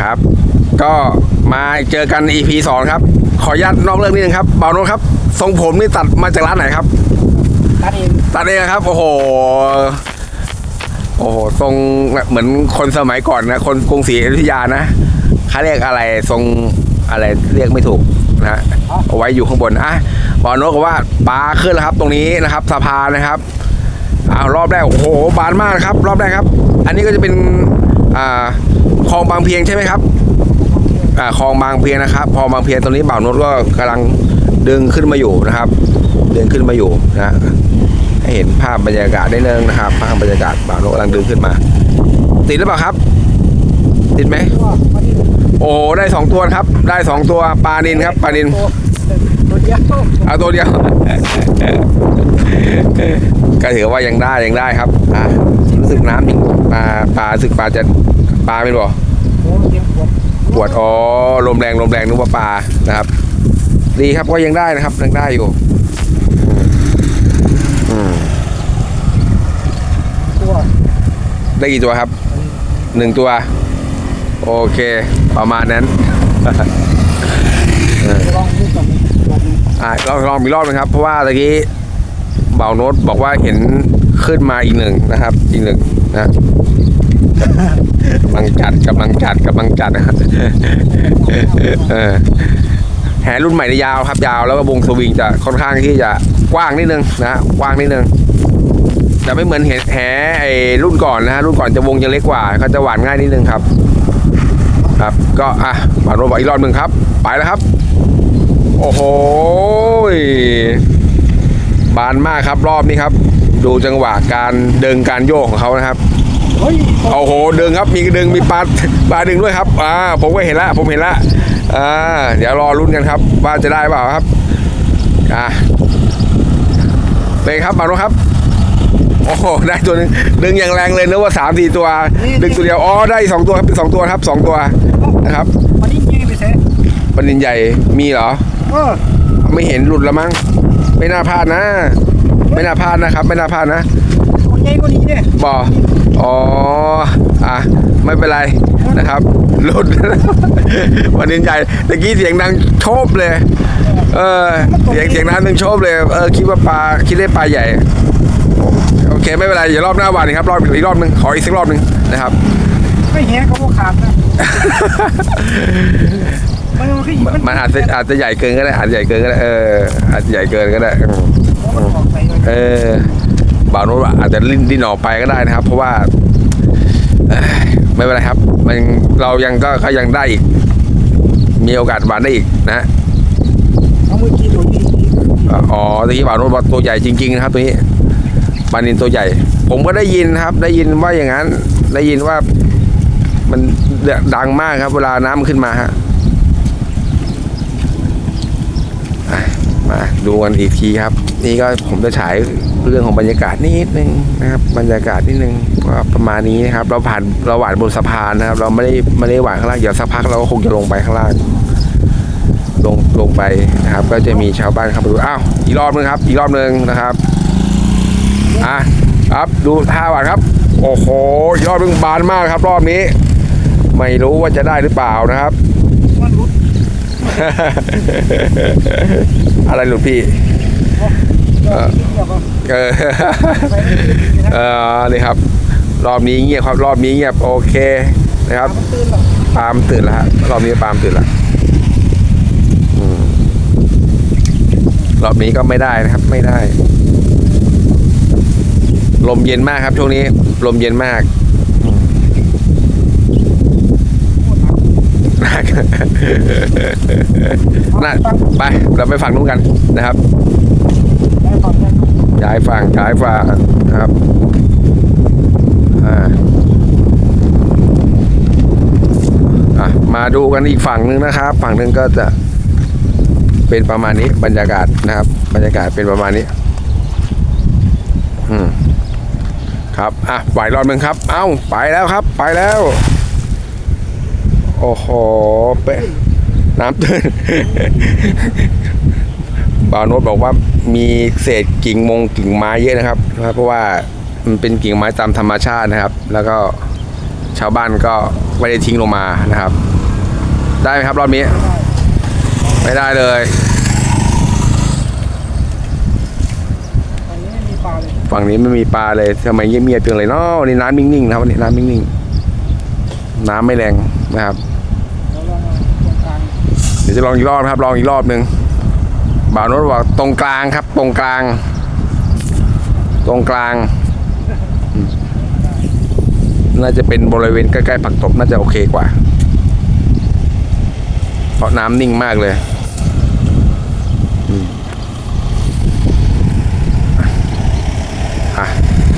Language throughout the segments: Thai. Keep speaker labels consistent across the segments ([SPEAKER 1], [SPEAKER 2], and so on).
[SPEAKER 1] ครับ ก็มาเจอกัน EP สองครับ ขออนุญาตนอกเรื่องนิดนึงครับเบาโนตครับ ทรงผมนี่ตัดมาจากร้านไหนครับ
[SPEAKER 2] ตัดเอง
[SPEAKER 1] ตัดเองครับ โอ้โห โอ้โห ทรงเหมือนคนสมัยก่อนนะ คนกรุงศรีอยุธยานะเขาเรียกอะไรทรงอะไรเรียกไม่ถูกนะฮะเอาไว้อยู่ข้างบนอะบอลโนตก็ว่าปลาขึ้นแล้วครับ ตรงนี้นะครับสะพานนะครับอ้าวรอบแรกโอ้โหบานมากครับ รอบแรกครับ อันนี้ก็จะเป็นอ่า คลองบางเพียงใช่ไหมครับอ่าคลองบางเพียงนะครับคลองบางเพียงตรงนี้บ่าวนตก็กำลังดึงขึ้นมาอยู่นะครับดึงขึ้นมาอยู่นะให้เห็นภาพบรรยากาศได้เนิงนะครับ ภาพบรรยากาศบ่าวนตกำลังดึงขึ้นมา ติดหรือเปล่าครับ ติดไหมโอ้ได้สองตัวครับ ได้สองตัวปลานินครับปลานิน
[SPEAKER 2] เอา
[SPEAKER 1] ตัวเดียวก็ถือว่ายังได้ยังได้ครับอะรู้สึกน้ำยังปลาปลาสึกปลาจะ ปลาเป็นบ่
[SPEAKER 2] โอ้เต็มขวด
[SPEAKER 1] ปวดอ๋อลมแรงลมแรงนึกว่าปลานะครับ ดีครับก็ยังได้นะครับยังได้อยู่อืม
[SPEAKER 2] ตัว
[SPEAKER 1] ได้กี่ตัวครับหนึ่งตัว โอเค ประมาณนั้น
[SPEAKER 2] ลองดูก่อนลองดู
[SPEAKER 1] อะลองลองอีกรอบนึงครับ เพราะว่าตะกี้เบาโน้ตบอกว่าเห็นขึ้นมาอีกหนึ่งนะครับ อีกหนึ่งนะกำ ลังจัดกำลังจัดกำลังจัดนะครับเออแหรุ่นใหม่นี่ยาวครับยาวแล้วก็วงสวิงจะค่อนข้างที่จะกว้างนิดนึงนะกว้างนิดนึงจะไม่เหมือนแหแหไอ้รุ่นก่อนนะฮะรุ่นก่อนจะวงจะเล็กกว่าก็จะหวานง่ายนิดนึงครับ ครับก็อะมาโรบอีกรอบหนึ่งครับ ไปแล้วครับ โอ้โหบานมากครับรอบนี้ครับ ดูจังหวะการเดินการโยกของเขานะครับ โอ้โหดึงครับมีดึงมีปลาปลาดึงด้วยครับอ่าผมก็เห็นแล้วผมเห็นแล้วอ่าเดี๋ยวรอรุ่นกันครับว่าจะได้เปล่าครับอ่าเป็นครับมาดูครับโอ้โหได้ตัวหนึงดึงอย่างแรงเลยนึกว่าสามสี่ตัว ดึงตัวเดียวอ๋อได้สองตัวครับสองตัวครับสองตัวนะครับ
[SPEAKER 2] มันนี่ยิงไปเสร็จ
[SPEAKER 1] ปนินใหญ่มีเหรอ
[SPEAKER 2] เออ
[SPEAKER 1] ไม่เห็นหลุดแล้วมั้งไม่น่าพลาดนะ ไม่น่าพลาดนะครับ ไม่น่าพลาดนะ
[SPEAKER 2] มันใหญ่กว่านี้เนี่ย
[SPEAKER 1] บ ออ๋ออะไม่เป็นไรนะครับหลุด วันนี้ใหญ่ตะกี้เสียงดังโชบเลย เออเสียงเสียงนั้นดังโชบเลยเออคิดว่าปลาคิดได้ปลาใหญ่ โอเคไม่เป็นไรเดี๋ยวรอบหน้าวันครับรอบอีกรอบหนึ่งขออีกสักรอบหนึ่งนะครับ
[SPEAKER 2] ไม่แหเขาก็ขาดนะมันมันก็หยิบมัน
[SPEAKER 1] มันอาจจะอาจจะใหญ่เกินก็ได้อาจจะใหญ่เกินก็ได้เอออาจจะใหญ่เกินก็ได้อืม
[SPEAKER 2] มันออกใส่เลย
[SPEAKER 1] เออ บ่าวโน้ตอาจจะลิ้นดิ้นออกไปก็ได้นะครับ เพราะว่าเอ้ยไม่เป็นไรครับ มันเรายังก็ก็ยังได้อีก มีโอกาสหวานได้อีกนะ
[SPEAKER 2] เอามือกี้ตัวนี้
[SPEAKER 1] อ๋อตะกี้บ่าวโน้ตบอกตัวใหญ่จริงๆนะครับตัวนี้ปลานินตัวใหญ่ ผมก็ได้ยินนะครับ ได้ยินว่าอย่างนั้น ได้ยินว่ามันดังมากครับ เวลาน้ำมันขึ้นมาฮะอะ มาดูกันอีกทีครับ นี่ก็ผมจะฉายเรื่องของบรรยากาศนิดนึงนะครับ บรรยากาศนิดนึงก็ประมาณนี้นะครับ เราผ่านเราหวานบนสะพานนะครับ เราไม่ได้ไม่ได้หวานข้างล่างเดี๋ยวสักพักเราก็คงจะลงไปข้างล่าง ลงลงไปนะครับ ก็จะมีชาวบ้านเข้ามาดูอ้าวอีกรอบนึงครับ อีกรอบนึงนะครับอะครับดูท่าหวานครับ โอ้โหอีกรอบนึงบานมากครับ รอบนี้ ไม่รู้ว่าจะได้หรือเปล่านะครับ อะไรหลุดพี่
[SPEAKER 2] เออเดี๋ยวก็
[SPEAKER 1] เออ
[SPEAKER 2] นี่
[SPEAKER 1] ครับ รอบนี้เงียบครับรอบนี้เงียบโอเคนะครับปาล์มตื่นแล้วฮะรอบนี้ปาล์มตื่นแล้วรอบนี้ก็ไม่ได้นะครับ ไม่ได้ ลมเย็นมากครับช่วงนี้ ลมเย็นมากอืม น่าไปเราไปฝั่งนู้นกันนะครับ
[SPEAKER 2] ได้ก่อนได้ก่อน
[SPEAKER 1] ย้ายฝั่งย้ายฝั่งนะครับอ่าอะมาดูกันอีกฝั่งหนึ่งนะครับ ฝั่งหนึ่งก็จะเป็นประมาณนี้บรรยากาศนะครับ บรรยากาศเป็นประมาณนี้ อืมครับ อะไหวรอบหนึ่งครับ เอ้า ไปแล้วครับ ไปแล้วโอ้โหเป๊ะน้ำตื้นบาวโนตบอกว่ามีเศษกิ่งมงกิ่งไม้เยอะนะครับ เพราะว่ามันเป็นกิ่งไม้ตามธรรมชาตินะครับ แล้วก็ชาวบ้านก็ไม่ได้ทิ้งลงมานะครับ ได้ไหมครับรอบนี้ ไม่ได้เลย
[SPEAKER 2] อันนี้ไม่มีปลาเลย
[SPEAKER 1] ฝั่งนี้ไม่มีปลาเลยทำไมเงียบๆจังเลยเนาะนนี้น้ำนิ่งๆนะครับวันนี้น้ำนิ่งๆ น้ำไม่แรงนะครับ
[SPEAKER 2] เดี๋
[SPEAKER 1] ยวจะลองอีกรอบนะครับ ลองอีกรอบหนึ่งบ่าวโน้ตบอกตรงกลางครับ ตรงกลาง ตรงกลาง น่าจะเป็นบริเวณใกล้ๆผักตบน่าจะโอเคกว่า เพราะน้ำนิ่งมากเลยอืมอะ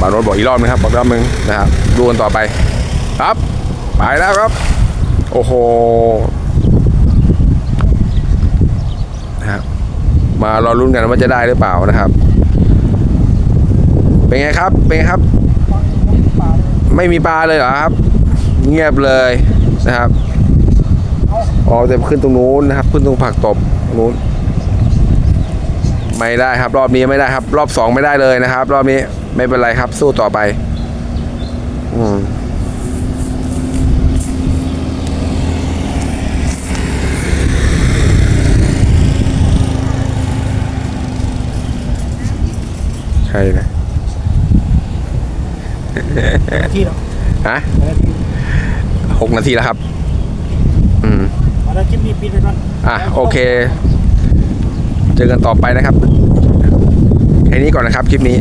[SPEAKER 1] บ่าวโน้ตบอกอีกรอบนึงครับบอกอีกรอบนึงนะครับดูกันต่อไป ครับ ไปแล้วครับ โอ้โห นะครับ มารอรุ่นกันว่าจะได้หรือเปล่านะครับ เป็นไงครับ เป็นไงครับ
[SPEAKER 2] ไม่มีปลาเลย
[SPEAKER 1] เหรอครับ เงียบเลยนะครับ
[SPEAKER 2] อา
[SPEAKER 1] อ๋อแต่ขึ้นตรงนู้นนะครับ ขึ้นตรงผักตบนู้น ไม่ได้ครับ รอบนี้ไม่ได้ครับ รอบสองไม่ได้เลยนะครับ รอบนี้ไม่เป็นไรครับ สู้ต่อไป อืม ใช่นะ
[SPEAKER 2] นาทีแล้ว
[SPEAKER 1] ฮะ
[SPEAKER 2] นาที
[SPEAKER 1] หกนาทีแล้วครับ อืม
[SPEAKER 2] เอาละคลิปนี้ปิดไปก่อน
[SPEAKER 1] อะโอเค เจอกันต่อไปนะครับ แค่นี้ก่อนนะครับคลิปนี้